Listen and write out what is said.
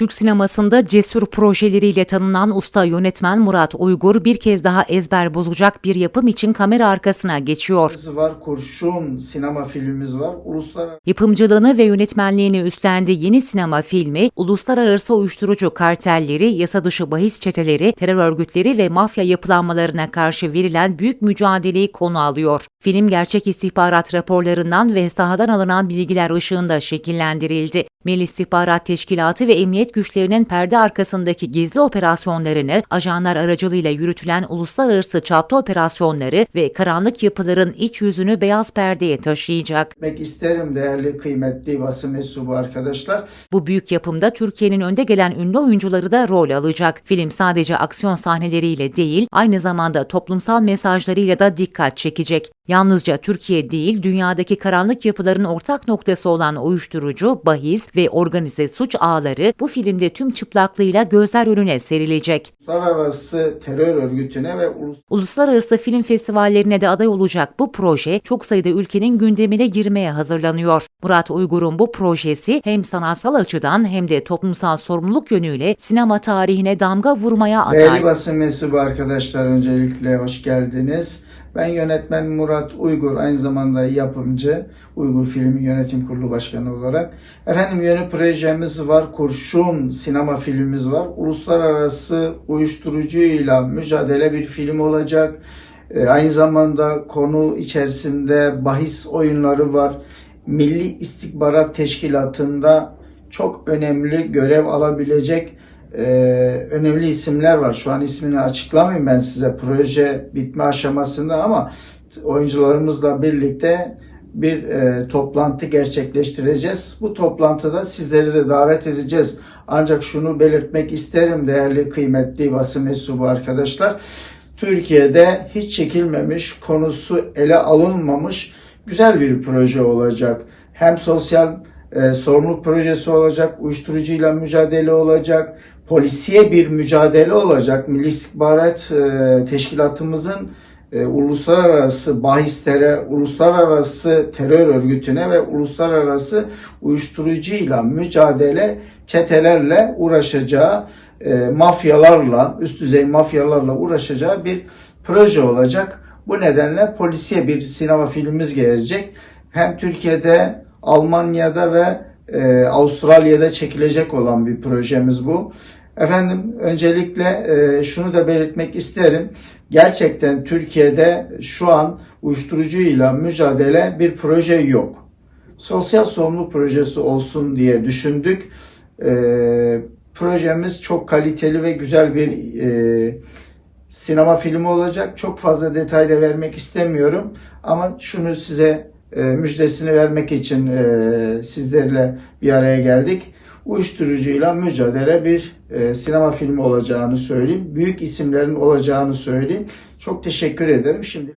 Türk sinemasında cesur projeleriyle tanınan usta yönetmen Murat Uygur bir kez daha ezber bozacak bir yapım için kamera arkasına geçiyor. Var, Kurşun sinema filmimiz var. Uluslararası Yapımcılığını ve yönetmenliğini üstlendiği yeni sinema filmi, uluslararası uyuşturucu kartelleri, yasa dışı bahis çeteleri, terör örgütleri ve mafya yapılanmalarına karşı verilen büyük mücadeleyi konu alıyor. Film gerçek istihbarat raporlarından ve sahadan alınan bilgiler ışığında şekillendirildi. Milli İstihbarat Teşkilatı ve emniyet güçlerinin perde arkasındaki gizli operasyonlarını, ajanlar aracılığıyla yürütülen uluslararası çapta operasyonları ve karanlık yapıların iç yüzünü beyaz perdeye taşıyacak. isterim değerli kıymetli basın mensubu arkadaşlar. Bu büyük yapımda Türkiye'nin önde gelen ünlü oyuncuları da rol alacak. Film sadece aksiyon sahneleriyle değil, aynı zamanda toplumsal mesajlarıyla da dikkat çekecek. Yalnızca Türkiye değil, dünyadaki karanlık yapıların ortak noktası olan uyuşturucu, bahis ve organize suç ağları bu filmde tüm çıplaklığıyla gözler önüne serilecek. Uluslararası terör örgütüne ve ulus Uluslararası film festivallerine de aday olacak bu proje çok sayıda ülkenin gündemine girmeye hazırlanıyor. Murat Uygur'un bu projesi hem sanatsal açıdan hem de toplumsal sorumluluk yönüyle sinema tarihine damga vurmaya aday. Değerli basın mensubu arkadaşlar öncelikle hoş geldiniz. Ben yönetmen Murat Uygur, aynı zamanda yapımcı, Uygur Filmi Yönetim Kurulu Başkanı olarak. Efendim yeni projemiz var, Kurşun sinema filmimiz var. Uluslararası uyuşturucuyla mücadele bir film olacak. Ee, aynı zamanda konu içerisinde bahis oyunları var. Milli İstihbarat Teşkilatı'nda çok önemli görev alabilecek e, önemli isimler var. Şu an ismini açıklamayayım ben size proje bitme aşamasında ama oyuncularımızla birlikte bir e, toplantı gerçekleştireceğiz. Bu toplantıda sizleri de davet edeceğiz. Ancak şunu belirtmek isterim değerli kıymetli basın mensubu arkadaşlar. Türkiye'de hiç çekilmemiş, konusu ele alınmamış güzel bir proje olacak. Hem sosyal e, sorumluluk projesi olacak, uyuşturucuyla mücadele olacak, polisiye bir mücadele olacak. Milli İstihbarat e, Teşkilatımızın e, uluslararası bahislere, uluslararası terör örgütüne ve uluslararası uyuşturucuyla mücadele çetelerle uğraşacağı, e, mafyalarla, üst düzey mafyalarla uğraşacağı bir proje olacak. Bu nedenle polisiye bir sinema filmimiz gelecek. Hem Türkiye'de, Almanya'da ve e, Avustralya'da çekilecek olan bir projemiz bu. Efendim öncelikle e, şunu da belirtmek isterim. Gerçekten Türkiye'de şu an uyuşturucuyla mücadele bir proje yok. Sosyal sorumluluk projesi olsun diye düşündük. E, projemiz çok kaliteli ve güzel bir e, sinema filmi olacak. Çok fazla detay da vermek istemiyorum. Ama şunu size müjdesini vermek için sizlerle bir araya geldik. Uyuşturucuyla mücadele bir e, sinema filmi olacağını söyleyeyim. Büyük isimlerin olacağını söyleyeyim. Çok teşekkür ederim. Şimdi